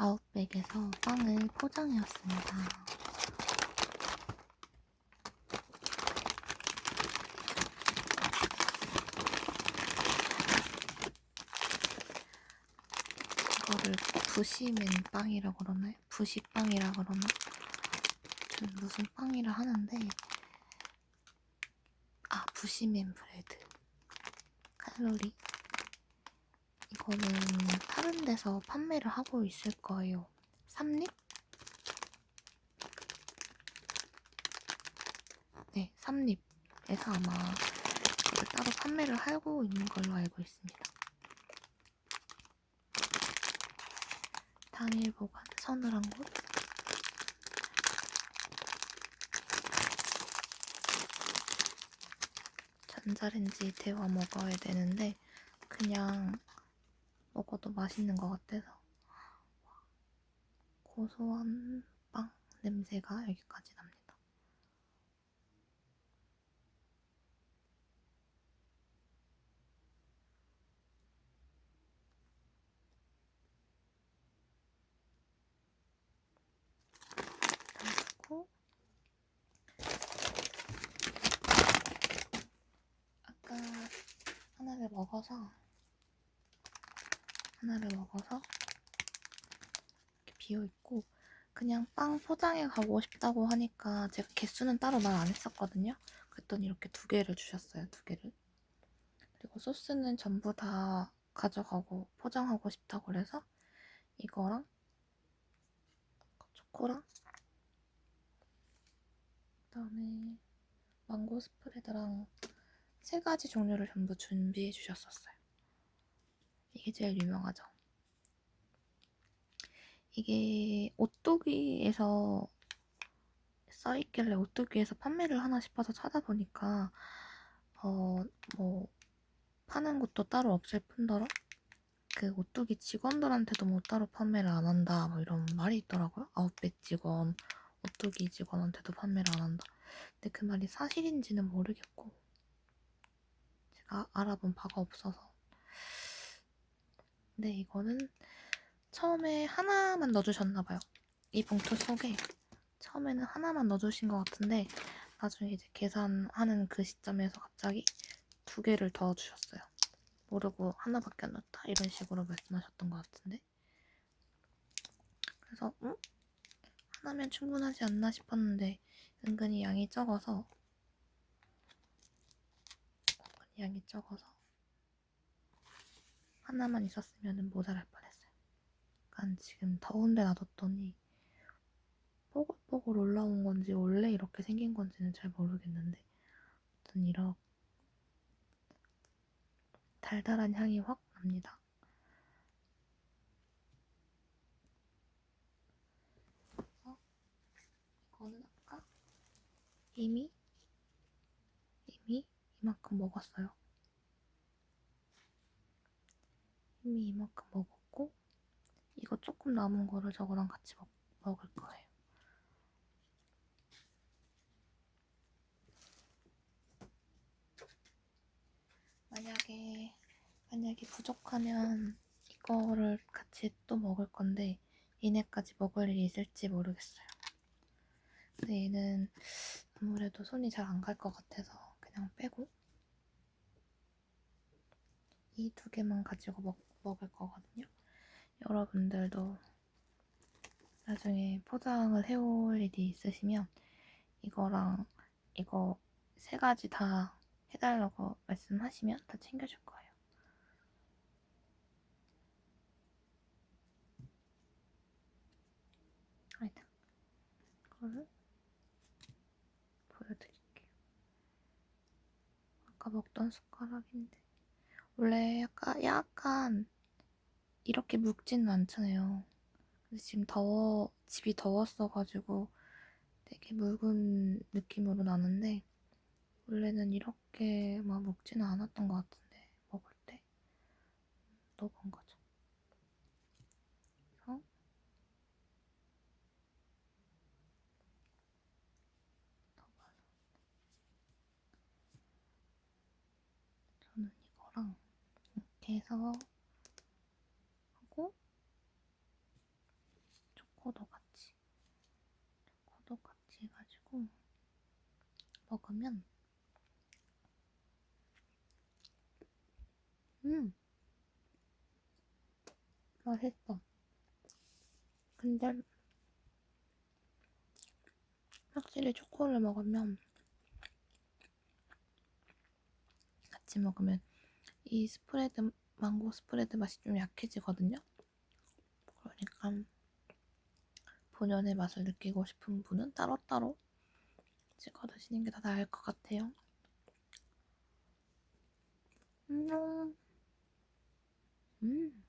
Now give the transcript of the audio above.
아웃백에서 빵을 포장해왔습니다. 이거를 부시맨 빵이라고 그러나요? 부시빵이라 그러나? 좀 무슨 빵이라 하는데 아 부시맨 브레드 칼로리 이거는 다른 데서 판매를 하고 있을 거예요. 삼립? 네, 삼립에서 아마 따로 판매를 하고 있는 걸로 알고 있습니다. 당일 보관 서늘한 곳 전자레인지 데워 먹어야 되는데 그냥 먹어도 맛있는 것 같아서 고소한 빵 냄새가 여기까지 납니다. 그리고 아까 하나를 먹어서 하나를 먹어서 이렇게 비어 있고 그냥 빵 포장해 가고 싶다고 하니까 제가 개수는 따로 말 안 했었거든요. 그랬더니 이렇게 두 개를 주셨어요. 두 개를. 그리고 소스는 전부 다 가져가고 포장하고 싶다고 그래서 이거랑 초코랑 그다음에 망고 스프레드랑 세 가지 종류를 전부 준비해 주셨었어요. 이게 제일 유명하죠. 이게 오뚜기에서 써있길래 오뚜기에서 판매를 하나 싶어서 찾아보니까 어 뭐 파는 곳도 따로 없을 뿐더러 그 오뚜기 직원들한테도 뭐 따로 판매를 안 한다 뭐 이런 말이 있더라고요. 아웃백 직원, 오뚜기 직원한테도 판매를 안 한다. 근데 그 말이 사실인지는 모르겠고 제가 알아본 바가 없어서 근데 이거는 처음에 하나만 넣어주셨나봐요. 이 봉투 속에 처음에는 하나만 넣어주신 것 같은데 나중에 이제 계산하는 그 시점에서 갑자기 두 개를 더 주셨어요. 모르고 하나밖에 안 넣었다 이런 식으로 말씀하셨던 것 같은데 그래서 응? 하나면 충분하지 않나 싶었는데 은근히 양이 적어서 은근히 양이 적어서 하나만 있었으면 모자랄 뻔했어요. 약간 지금 더운데 놔뒀더니 뽀글뽀글 올라온 건지 원래 이렇게 생긴 건지는 잘 모르겠는데 아무튼 이렇게 달달한 향이 확 납니다. 그래서 이거는 아까 이미 이미 이만큼 먹었어요. 이미 이만큼 먹었고 이거 조금 남은 거를 저거랑 같이 먹, 먹을 거예요. 만약에 만약에 부족하면 이거를 같이 또 먹을 건데 얘네까지 먹을 일이 있을지 모르겠어요. 근데 얘는 아무래도 손이 잘 안 갈 것 같아서 그냥 빼고 이 두 개만 가지고 먹, 먹을 거거든요. 여러분들도 나중에 포장을 해올 일이 있으시면 이거랑 이거 세 가지 다 해달라고 말씀하시면 다 챙겨줄 거예요. 하여튼 이거를 보여드릴게요. 아까 먹던 숟가락인데 원래 약간 약간 이렇게 묵지는 않잖아요. 근데 지금 더워 집이 더웠어가지고 되게 묽은 느낌으로 나는데 원래는 이렇게 막 먹지는 않았던 것 같은데 먹을 때 넣어본 거죠. 해서 하고 초코도 같이 초코도 같이 해가지고 먹으면 음 맛있어. 근데 확실히 초코를 먹으면 같이 먹으면 이 스프레드 망고 스프레드 맛이 좀 약해지거든요. 그러니까 본연의 맛을 느끼고 싶은 분은 따로따로 찍어 드시는 게 더 나을 것 같아요. 음, 음.